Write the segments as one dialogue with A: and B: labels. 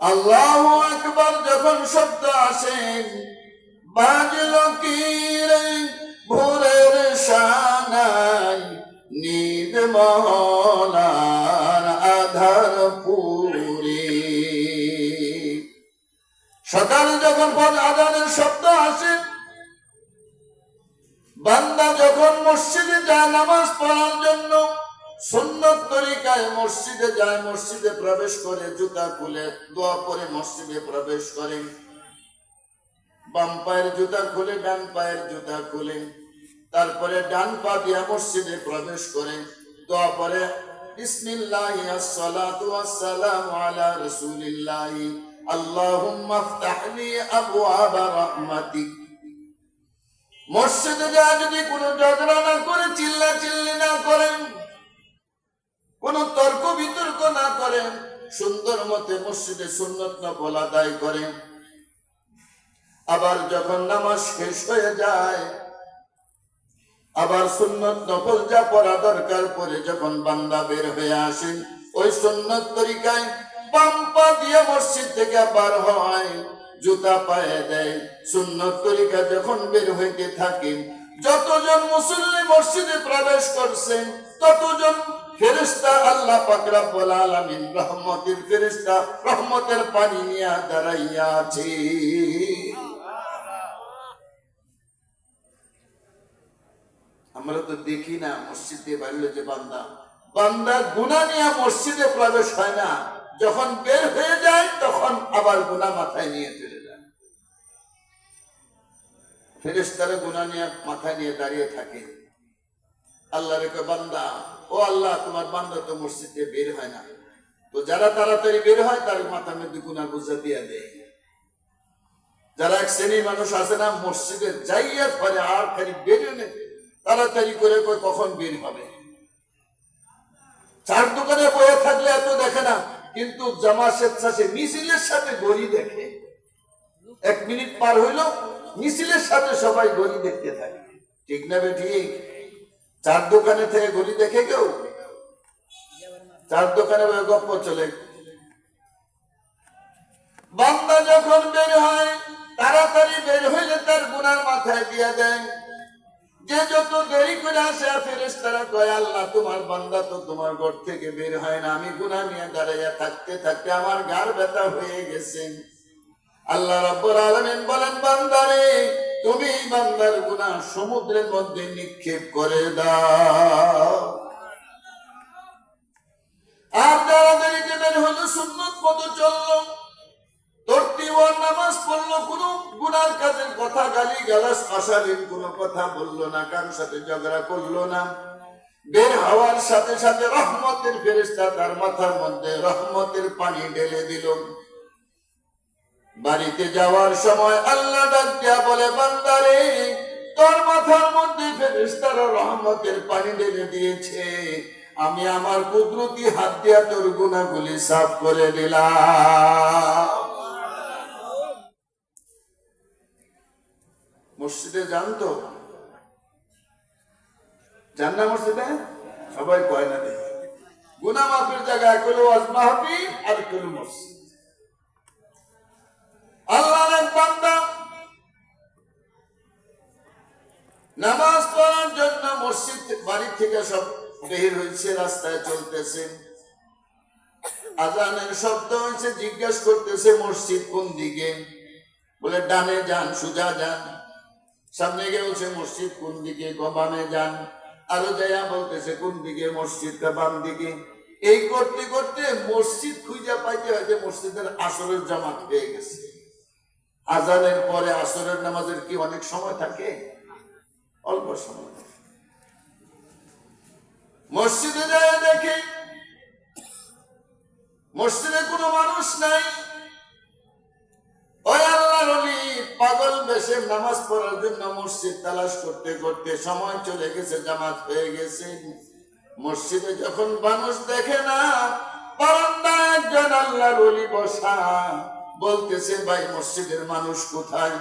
A: আল্লাহ একবার যখন শব্দ আসেন বাজল কি ভোরের সানাই নিদ মহলার আধার পুরে। সকালে যখন ফল আদানের শব্দ আসে, বান্দা যখন মসজিদে যায় নামাজ পড়ার জন্য সুন্নত তরিকায় মসজিদে যায়, মসজিদে প্রবেশ করে, জুতা খুলে, দোয়া করে মসজিদে প্রবেশ করে। বাম পায়ের জুতা খুলে, ডান পায়ের জুতা খুলে। তারপরে ডান পা দিয়া মসজিদে প্রবেশ করে। দোয়া পরে, বিসমিল্লাহ আসসালাতু ওয়াসসালামু আলা রাসূলিল্লাহ। আল্লাহুম্মা আফতাহ লি আবওয়াবা রাহমাতিক। মসজিদে যা যদি কোনো ঝগড়া না করে চিল্লা চিল্লি না করেন কোন তর্ক বিতর্ক না করেন সুন্দর মতে মসজিদে সুন্নত নফল আদায় করেন আবার যখন নামাজ শেষ হয়ে যায়, আবার সুন্নত নফল যা পড়া দরকার পরে যখন বান্দা বের হয়ে আসেন ওই সুন্নত তরিকায় বাম পা দিয়ে মসজিদ থেকে বার হয়, জুতা পায়ে দেয়। সুন্নত তরিকা যখন বের হইতে থাকে, যতজন মুসল্লি মসজিদে প্রবেশ করছেন ততজন ফেরেশতা আল্লাহ পাক রব্বুল আলামিন রহমতের ফেরেশতা, রহমতের পানি নিয়ে দাঁড়াইয়া আছে আমরা তো দেখি না মসজিদে বাড়লো যে বান্দা বান্দা গুণা নিয়ে মসজিদে প্রবেশ হয় না। যখন বের হয়ে যায়, তখন আবার গুণা মাথায় নিয়ে চলে যায়। ফেরেস্তারা গুণা নিয়ে মাথায় নিয়ে দাঁড়িয়ে থাকে। আল্লাহ রেখে বান্দা, ও আল্লাহ, তোমার বান্দা তো মসজিদে বের হয় না। তো যারা তাড়াতাড়ি বের হয়, তার মাথার মধ্যে গুণা বুঝা দিয়ে দেয়। যারা এক শ্রেণির মানুষ আছে না, মসজিদে যাইয়া পরে আর খালি বেরিয়ে নেই তাড়াতাড়ি করে কয়, কখন বের হবে? চার দোকানে বয়ে থাকলে এত দেখে না, কিন্তু জামা স্বেচ্ছাসে মিছিলের সাথে গড়ি দেখে। এক মিনিট পার হইল, মিছিলের সাথে সবাই গড়ি দেখতে থাকে। ঠিক না বে ঠিক? চার দোকানে থেকে গড়ি দেখে কেউ? চার দোকানে গপ্প চলে। বান্দা যখন বের হয়, তাড়াতাড়ি বের হইলে তার গুনার মাথায় দিয়ে দেয়। যে যত দেরি করে আসে ফেরেস তারা কয়, আল্লাহ, তোমার বান্দা তো তোমার ঘর থেকে বের হয় না। আমি গুনাহ নিয়ে দাঁড়াইয়া থাকতে থাকতে আমার গার ব্যথা হয়ে গেছে। আল্লাহ রাব্বুল আলামিন বলেন বান্দারে তুমি বান্দার গুনাহ সমুদ্রের মধ্যে নিক্ষেপ করে কোনো কথা বলল না, কারোর সাথে ঝগড়া করল না। বের হওয়ার সাথে সাথে রহমতের মাথার মধ্যে রহমতের পানি ঢেলে দিল। বাড়িতে যাওয়ার সময় আল্লাহ ডাক দিয়া বলে, বান্দারে, তোর মাথার মধ্যে ফেরেস্তারা রহমতের পানি ঢেলে দিয়েছে। আমি আমার কুদরতি হাত দিয়া তোর গুণাগুলি সাফ করে দিলাম। মসজিদে যান তো? যান না মসজিদে? সবাই কয় না দেখে। গুনা মাফের জায়গায় কইলো ওয়াজ মাহফি আর কইলো মসজিদ। আল্লাহর নামাজ পড়ার জন্য মসজিদ থেকে সব বের হয়েছে, রাস্তায় চলতেছে। আজানের শব্দ হয়েছে, জিজ্ঞেস করতেছে মসজিদ কোন দিকে? বলে, ডানে যান, সুজা যান। সামনে বলছে মসজিদ কোন দিকে যান। আরও যাইয়া বলতেছে, কোন দিকে মসজিদটা বাম দিকে? এই করতে করতে মসজিদ খুঁজা পাইতে হয়তো মসজিদের আসরের জামাত পেয়ে গেছে। আজানের পরে আসরের নামাজের কি অনেক সময় থাকে? অল্প সময়। মসজিদে যায় দেখে, মসজিদে কোনো মানুষ নাই। পাগল বেশে নামাজ পড়ার জন্য মসজিদ তালাশ করতে করতে সময় চলে গেছে, জামাত হয়ে গেছে। মসজিদে যখন মানুষ দেখে না, বারান্দায় একজন আল্লাহর বসা। বলতেছে, ভাই, মসজিদের মানুষ কোথায়?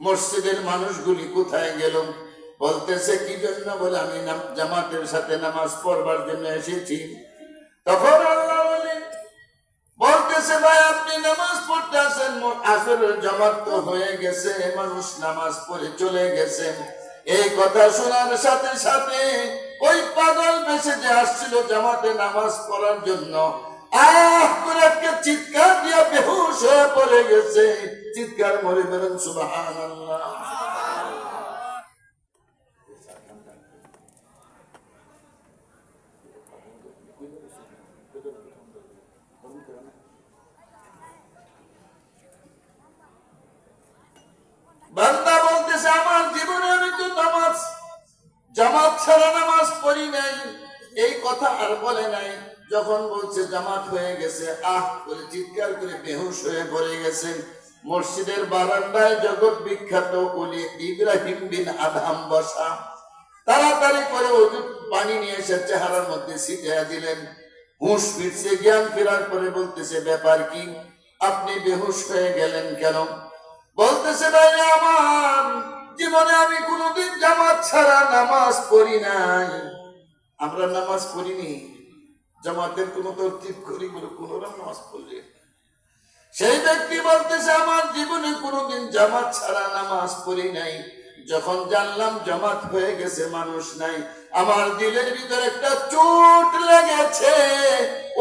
A: মসজিদের মানুষগুলি কোথায় গেল? বলতেছে, কি জন্য? বলে, আমি জামাতের সাথে নামাজ পড়বার জন্য এসেছি। তখন আল্লাহ বলে বল ভাই, আপনি নামাজ পড়তে আসেন। আসরের জামাত তো হয়ে গেছে, মানুষ নামাজ পড়ে চলে গেছেন এই কথা শোনার সাথে সাথে ওই পাগল বেশে যে আসছিল জামাতে নামাজ পড়ার জন্য। চিৎকার দিয়ে বেহুশ হয়ে পড়ে গেছে। চিৎকার মরে বান্দা বলতেছে, আমার জীবনে আমি তো নামাজ, জামাত ছাড়া নামাজ পড়ি নাই। এই কথা আর বলে নাই। যখন বলছে জামাত হয়ে গেছে, আহ করে চিৎকার করে বেহুশ হয়ে পড়ে গেছে। মসজিদের বারান্দায় জগৎ বিখ্যাত ওলি ইব্রাহিম বিন আদাম বসা। তাড়াতাড়ি করে ওজুদ পানি নিয়ে এসে চেহারার মধ্যে ছিটিয়ে দিলেন। হুঁশ ফিরছে, জ্ঞান ফেরার পরে বলতেছে, ব্যাপার কি? আপনি বেহুশ হয়ে গেলেন কেন? বলতেছে, ভাই আমার, জীবনে আমি কোনোদিন জামাত ছাড়া নামাজ পড়ি নাই। আমরা নামাজ পড়িনি। জামাতের কোনো তরতিব করি বলে কোন নামাজ পড়লি। সেই ব্যক্তি বলতেছে, আমার জীবনে কোনোদিন জামাত ছাড়া নামাজ পড়ি নাই। যখন জানলাম জামাত হয়ে গেছে, মানুষ নাই। আমার দিলের ভিতরে একটা চোট লেগেছে।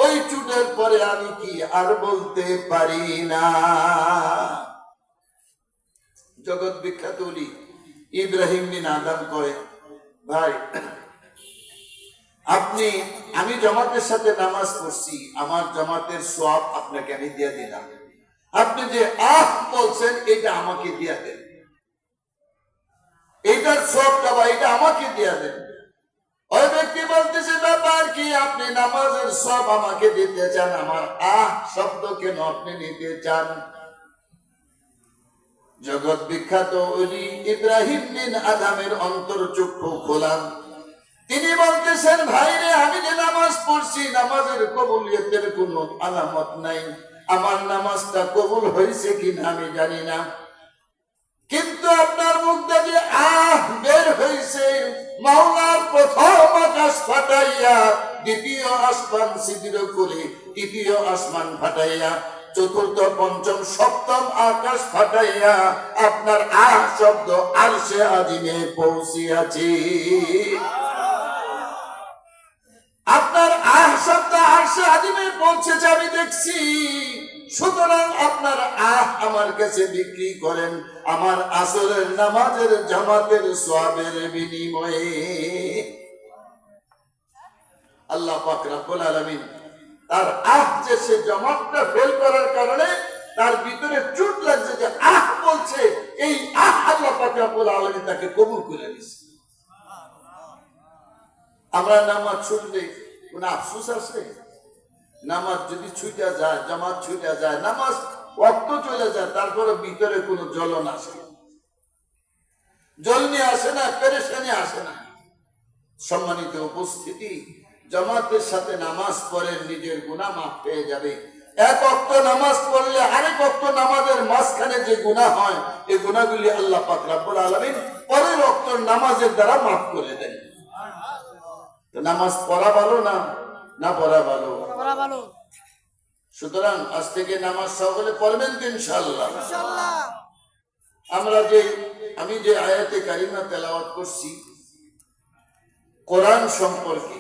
A: ওই চুটের পরে আমি কি আর বলতে পারি না? জগৎ বিখ্যাত উলি ইব্রাহিম বিন আদাম করে ভাই, আপনি আমি জমাতের সাথে নামাজ পড়ছি, আমার জামাতের সব আপনাকে আমি দিয়ে দিলাম। আপনি যে আহ বলছেন, এটা আমাকে দিয়ে দেন। এইটার সবটা বা এটা আমাকে দিয়ে দেন। ওই ব্যক্তি বলতেছে, ব্যাপার কি? আপনি নামাজের সব আমাকে দিতে চান। আমার আহ শব্দ কেন আপনি নিতে চান? জগৎ বিখ্যাত অলি ইব্রাহিম বিন আদামের অন্তর চক্ষু খোলান তিনি বলতেছেন, ভাইরে, আমি যে নামাজ পড়ছি, নামাজের কবুলিয়তের কোনো আলামত নাই। আমার নামাজটা কবুল হয়েছে কিনা আমি জানি না। কিন্তু আপনার মুখ দিয়ে আহ, বের হয়েছে। মাওলার প্রথম আকাশ ফাটাইয়া, দ্বিতীয় আসমান শিবির করে তৃতীয় আসমান ফাটাইয়া, চতুর্থ, পঞ্চম, সপ্তম আকাশ ফাটাইয়া আপনার আহ শব্দ আরশে আজিমে পৌঁছিয়াছি আপনার আহ শব্দ আজিমে পৌঁছেছে আমি দেখছি, সুতরাং আপনার, আহ, আমার কাছে বিক্রি করেন। আমার আসরের নামাজের জামাতের সোয়াবের বিনিময়ে। আল্লাহ পাক রাব্বুল আলামিন তার আহ, যে সে জমাতটা ফেল করার কারণে তার ভিতরে চুট লাগছে যে আহ বলছে, এই আহ আল্লাহ পাক রাব্বুল আলামিন তাকে কবুল করে নিছে আমরা নামাজ ছুটলে কোন আফসোস আছে? নামাজ যদি ছুটে যায়, জামাত ছুটে যায়, নামাজ অর্থ চলে যায়, তারপরে ভিতরে কোনো জ্বলন আসে না। জ্বলনি আসে না, পেরেশানি আসে না। সম্মানিত উপস্থিতি, জামাতের সাথে নামাজ পড়ে নিজের গুণা মাফ পেয়ে যাবে। এক অক্ত নামাজ পড়লে আরেক অক্ত নামাজের মাঝখানে যে গুণা হয়, এই গুণাগুলি আল্লাহ পাক রাব্বুল আলামিন পরের অক্ত নামাজের দ্বারা মাফ করে দেন। নামাজ পড়া ভালো না না পড়া ভালো?
B: পড়া ভালো।
A: সুতরাং আজ থেকে নামাজ সকলে পড়বেন
B: ইনশাআল্লাহ।
A: আমরা যে আমি যে আয়াতে কারিমা তেলাওয়াত করছি কোরআন সম্পর্কে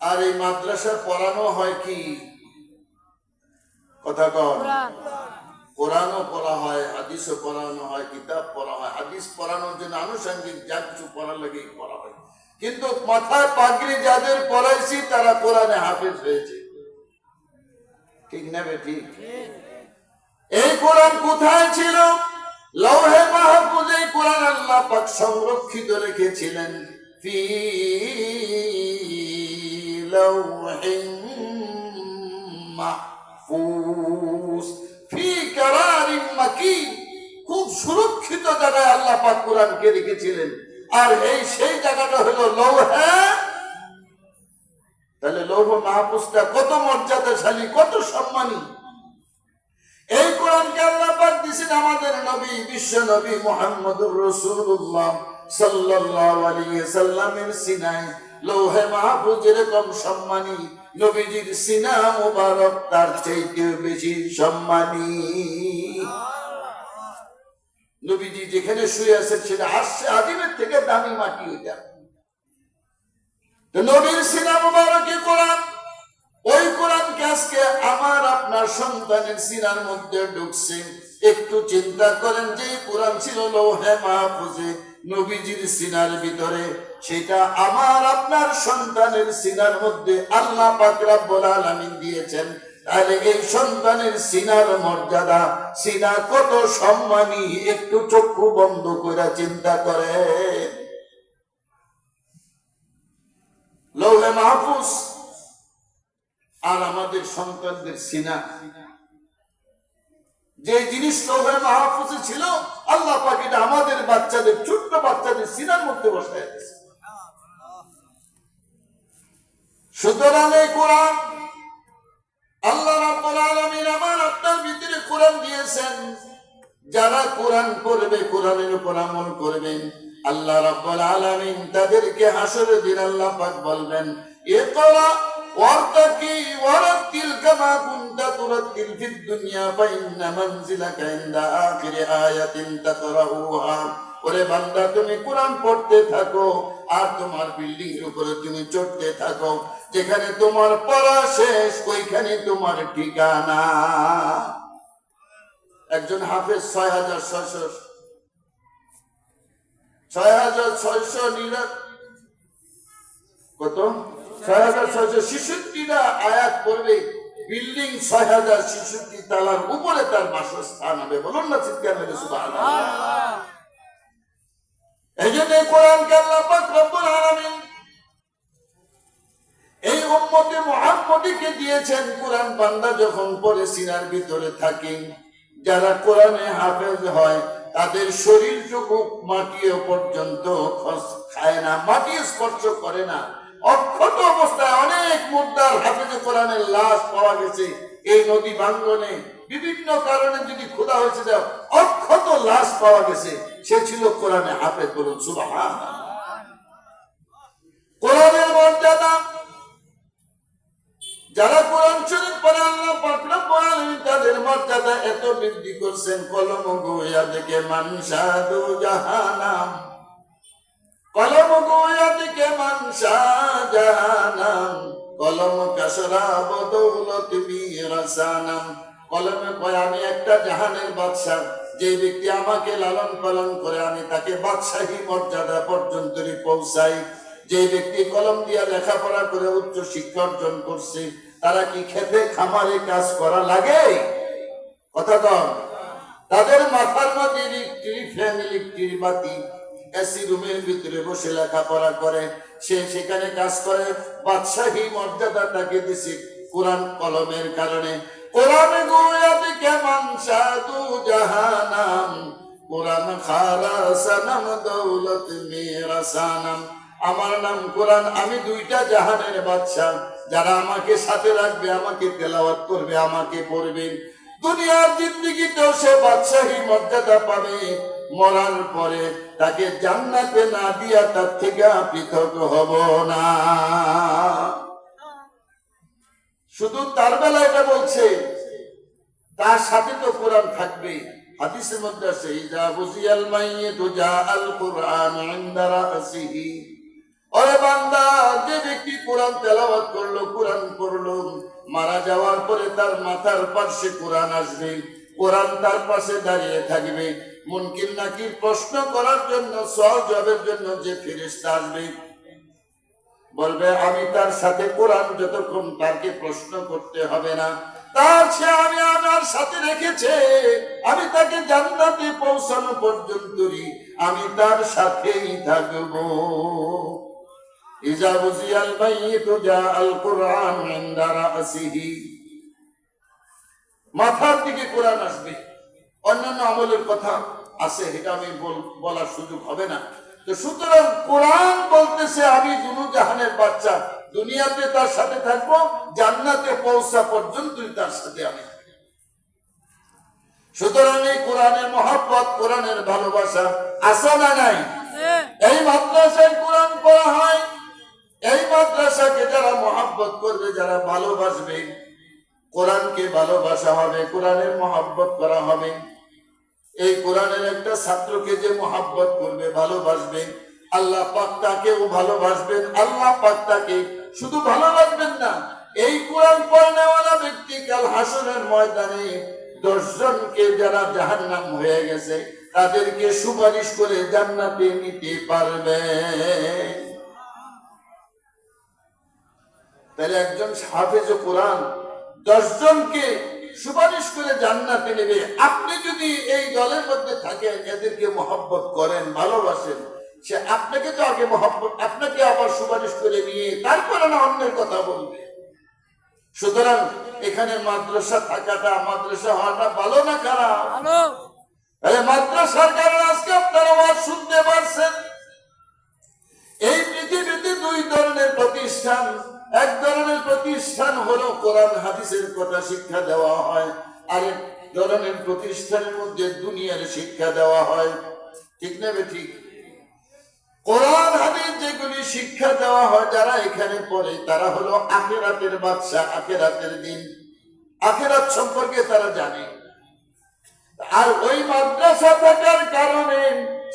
A: আর এই মাদ্রাসা পড়ানো হয় কি? কথা
B: কোরআন।
A: কোরআনও পড়া হয় হাদিসও পড়ানো হয় কিতাব পড়া হয় হাদিস পড়ানোর জন্য আনুষঙ্গিক যা কিছু পড়ার লাগে পড়া হয়। কিন্তু মাথায় পাগড়ি যাদের পড়াইছি তারা কোরআনে হাফেজ হয়েছে। ঠিক না ঠিক? এই কোরআন কোথায় ছিল? লৌহে মাহফুজে কোরআন আল্লাহ পাক সংরক্ষিত রেখেছিলেন। ফি লৌহিন মাহফুজ, ফি কারারিন মাকিন। খুব সুরক্ষিত জায়গায় আল্লাহ পাক কোরআনকে রেখেছিলেন। আর এই সেই জায়গাটা হলো লৌহে। তাহলে লৌহ মাহফুজটা কত মর্যাদাশালী, কত সম্মানী। এই কোরআনকে আল্লাহ পাক দিয়েছেন আমাদের নবী, বিশ্ব নবী মুহাম্মদুর সাল্লাল্লাহু আলাইহি সাল্লামের লৌহে সম্মানী, নবীজির সিনা মুবারক তার চাইতেও বেশি সম্মানী। নবীজি যেখানে শুয়ে আছেন সেটা আসছে আদিমের থেকে দামি মাটি ওইটা তো নবীর সিনা মুবারকে কোরআন, ওই কোরআনকে আজকে আমার আপনার সন্তানের সিনার মধ্যে ঢুকছে। একটু চিন্তা করেন যে কোরআন ছিল লৌহে মাহফুজে নবীজির সিনার ভিতরে। সেটা আমার আপনার সন্তানের সিনার মধ্যে আল্লাহ পাক রাব্বুল আলামিন দিয়েছেন। তাহলে এই সন্তানের সিনার মর্যাদা, সিনা কত সম্মানী, একটু চক্ষু বন্ধ করে চিন্তা করে। লৌহে মাহফুজ, আর আমাদের সন্তানদের সিনা। যে জিনিস লৌহে মাহফুজে ছিল, আল্লাহ পাক এটা আমাদের বাচ্চাদের, ছোট্ট বাচ্চাদের সিনার মধ্যে বসায় সুতরাং এই কোরআন কোরআন দিয়েছেন। যারা কোরআন পড়বে, কোরআনের উপর আমল করবেন আল্লাহ রাব্বুল আলামিন তাদেরকে হাসরের দিন আল্লাহ পাক বলবেন ওয়ারতাকি কুনতা তুরাতিল ফিদ দুনিয়া, ফাইন্না মানজিলাকা ইনদা আখিরি আয়াতিন ওরে বান্দা, তুমি কোরআন পড়তে থাকো, আর তোমার বিল্ডিং এর উপরে তুমি চড়তে থাকো, যেখানে তোমার পড়া শেষ, ওইখানে তোমার ঠিকানা। একজন হাফেজ ছয় হাজার ছয়শো ছয় হাজার ছয়শো কত? ছয় হাজার ছয়শো ছেষট্টিটা আয়াত করবে বিল্ডিং ছয় হাজার ছেষট্টি তালার উপরে তার বাসস্থান হবে। বলুন না চিৎকার মেরে সুবহানাল্লাহ। এই জন্য এই কোরআনকে আল্লাহ পাক রব্বুল আলামিন এই উম্মতে দিয়েছেন। কোরআন বান্দা যখন সিনার ভিতরে থাকে যারা কোরআনে হাফেজ হয়, তাদের শরীরটুকু মাটিও পর্যন্ত খায় না, মাটি স্পর্শ করে না। অক্ষত অবস্থায় অনেক মুদ্রার হাফেজে কোরআনের লাশ পাওয়া গেছে এই নদী ভাঙ্গনে। বিভিন্ন কারণে যদি খোদা হয়েছে যা অক্ষত লাশ পাওয়া গেছে। সে ছিল কোরআনে হাফেজ বলুন সুবহান কোরআনের মর্যাদা যারা কোরআন শরীফ পড়ে, আল্লাহ পাক রব্বুল আলামিন তাদের মর্যাদা এত বৃদ্ধি করছেন, কলম গোয়া থেকে মানসাদু জাহানাম। কলম গোয়া থেকে মানসা জাহানাম কলম কাসরা বদৌলত মিরাসানাম। কলমে কয়, আমি একটা জাহানের বাদশা যে ব্যক্তি আমাকে লালন পালন করে, আমি তাকে বাদশাহী মর্যাদা পর্যন্ত পৌঁছাই। যে ব্যক্তি কলম দিয়া লেখাপড়া করে উচ্চ শিক্ষা অর্জন করছে, তারা কি খেতে খামারে কাজ করা লাগে? কথা কন তাদের মাথার মধ্যে ফ্যান বাতি এসি রুমের ভিতরে বসে লেখাপড়া করে। সে সেখানে কাজ করে। বাদশাহী মর্যাদা তাকে দিছে কোরআন কলমের কারণে। কোরআন গোয়াত কেমন সাধু জাহানাম, কোরআন দৌলত আমার নাম কোরআন, আমি দুইটা জাহানের বাচ্চা যারা আমাকে সাথে রাখবে, আমাকে তেলাওয়াত করবে, আমাকে পড়বে। দুনিয়ার জিন্দিগিতেও সে বাদশাহী মর্যাদা পাবে। মরার পরে তাকে জান্নাতে না দিয়া তার থেকে পৃথক হব না। শুধু তার বেলা এটা বলছে, তার সাথে তো কোরআন থাকবে। হাদিসের মধ্যে আছে, ইজা বুজিয়াল মাইয়িতু জা আল কুরআন ইনদা রাসিহি বান্দা, যে ব্যক্তি কোরআন করল, কোরআন মারা যাওয়ার পরে তার মাথার পাশে কোরআন আসবে, কোরআন তার পাশে দাঁড়িয়ে থাকবে। প্রশ্ন করার জন্য জন্য যে আসবে? বলবে, আমি তার সাথে কোরআন যতক্ষণ তাকে প্রশ্ন করতে হবে না, তার সে আমি আমার সাথে রেখেছে। আমি তাকে জান্নাতে পৌঁছানো পর্যন্তই আমি তার সাথেই থাকব। মাথার দিকে কোরআন আসবে। অন্যান্য আমলের কথা আছে এটা আমি বলার সুযোগ হবে না। তো সুতরাং কোরআন বলতেছে আমি দুনু জাহানের বাচ্চা দুনিয়াতে তার সাথে থাকব জান্নাতে পৌঁছা পর্যন্তই তার সাথে আমি সুতরাং এই কোরআনের মহাব্বত কোরআনের ভালোবাসা আসা না নাই? এই মাদ্রাসায় কোরআন পড়া হয় এই মাদ্রাসাকে যারা মহাব্বত করবে, যারা ভালোবাসবে, কোরআনকে ভালোবাসা হবে, কোরআনের মহাব্বত করা হবে, এই কোরআনের একটা ছাত্রকে যে মহাব্বত করবে, ভালোবাসবে, আল্লাহ পাক তাকেও ভালোবাসবেন, আল্লাহ পাক তাকে শুধু ভালোবাসবেন না, এই কোরআন পড়নেওয়ালা ব্যক্তি কাল হাসনের ময়দানে দশজনকে যারা জাহান্নাম হয়ে গেছে, তাদেরকে সুপারিশ করে জান্নাতে নিতে পারবে। তাহলে একজন হাফেজ কোরআন দশজনকে সুপারিশ করে জান্নাতে নেবে। আপনি যদি এই দলের মধ্যে থাকেন এদেরকে মহব্বত করেন ভালোবাসেন সে আপনাকে তো আগে মহব্বত আপনাকে আবার সুপারিশ করে নিয়ে তারপরে না অন্যের কথা বলবে। সুতরাং এখানে মাদ্রাসা থাকাটা মাদ্রাসা হওয়াটা ভালো না খারাপ? তাহলে মাদ্রাসার কারণে আজকে আপনারা আওয়াজ শুনতে পারছেন। এই পৃথিবীতে দুই ধরনের প্রতিষ্ঠান, এক ধরনের প্রতিষ্ঠান হলো কোরআন, হাদিসের কথা শিক্ষা দেওয়া হয়, আরেক ধরনের প্রতিষ্ঠানের মধ্যে দুনিয়ার শিক্ষা দেওয়া হয়। ঠিক নেবে ঠিক? কোরআন, হাদিস যেগুলি শিক্ষা দেওয়া হয়, যারা এখানে পড়ে, তারা হলো আখেরাতের বাদশা, আখেরাতের দিন। আখেরাত সম্পর্কে তারা জানে। আর ওই মাদ্রাসা থাকার কারণে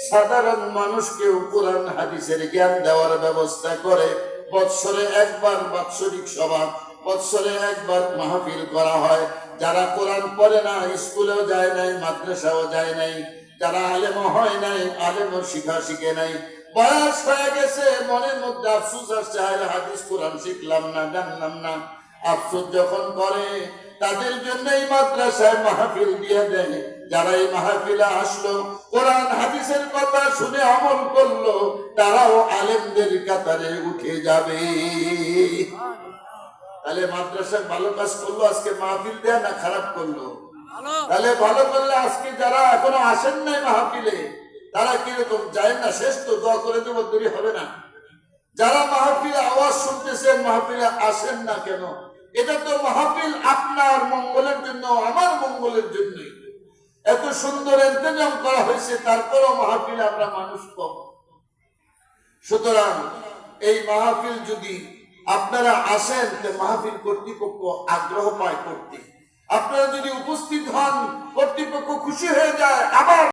A: সাধারণ মানুষকেও কোরআন, হাদিসের জ্ঞান দেওয়ার ব্যবস্থা করে। বৎসরে একবার বাৎসরিক সভা, বৎসরে একবার মাহফিল করা হয়। যারা কোরআন পড়ে না, স্কুলেও যায় নাই, মাদ্রাসাও যায় নাই, যারা আলেম হয় নাই, আলেমও শিখা শিখে নাই। বয়স হয়ে গেছে, মনের মধ্যে আফসুস আসছে আরে হাদিস, কোরআন শিখলাম না, জানলাম না। আফসোস যখন করে, তাদের জন্যই মাদ্রাসায় মাহফিল দিয়ে দেয়। যারা এই মাহফিলে আসলো কোরআন হাদিসের কথা শুনে আমল করল তারাও আলেমদের কাতারে উঠে যাবে। তাহলে মাদ্রাসায় ভালো কাজ করল আজকে মাহফিল দেয়া না খারাপ করল? তাহলে ভালো করলে আজকে যারা এখনও আসেন নাই মাহফিলে তারা কীরকম যায় না? শেষ তো দোয়া করে দেবো দেরি হবে না। যারা মাহফিলে আওয়াজ শুনতেছেন মাহফিলে আসেন না কেন? এটা তো মাহফিল আপনার মঙ্গলের জন্য আমার মঙ্গলের জন্যই। এত সুন্দর ইন্তজাম করা হয়েছে, তারপরও মাহফিল আমরা মানুষ কম। সুতরাং এই মাহফিল যদি আপনারা আসেন মাহফিল কর্তৃপক্ষ আগ্রহ পায় করতে। আপনারা যদি উপস্থিত হন, কর্তৃপক্ষ খুশি হয়ে যায়, আবার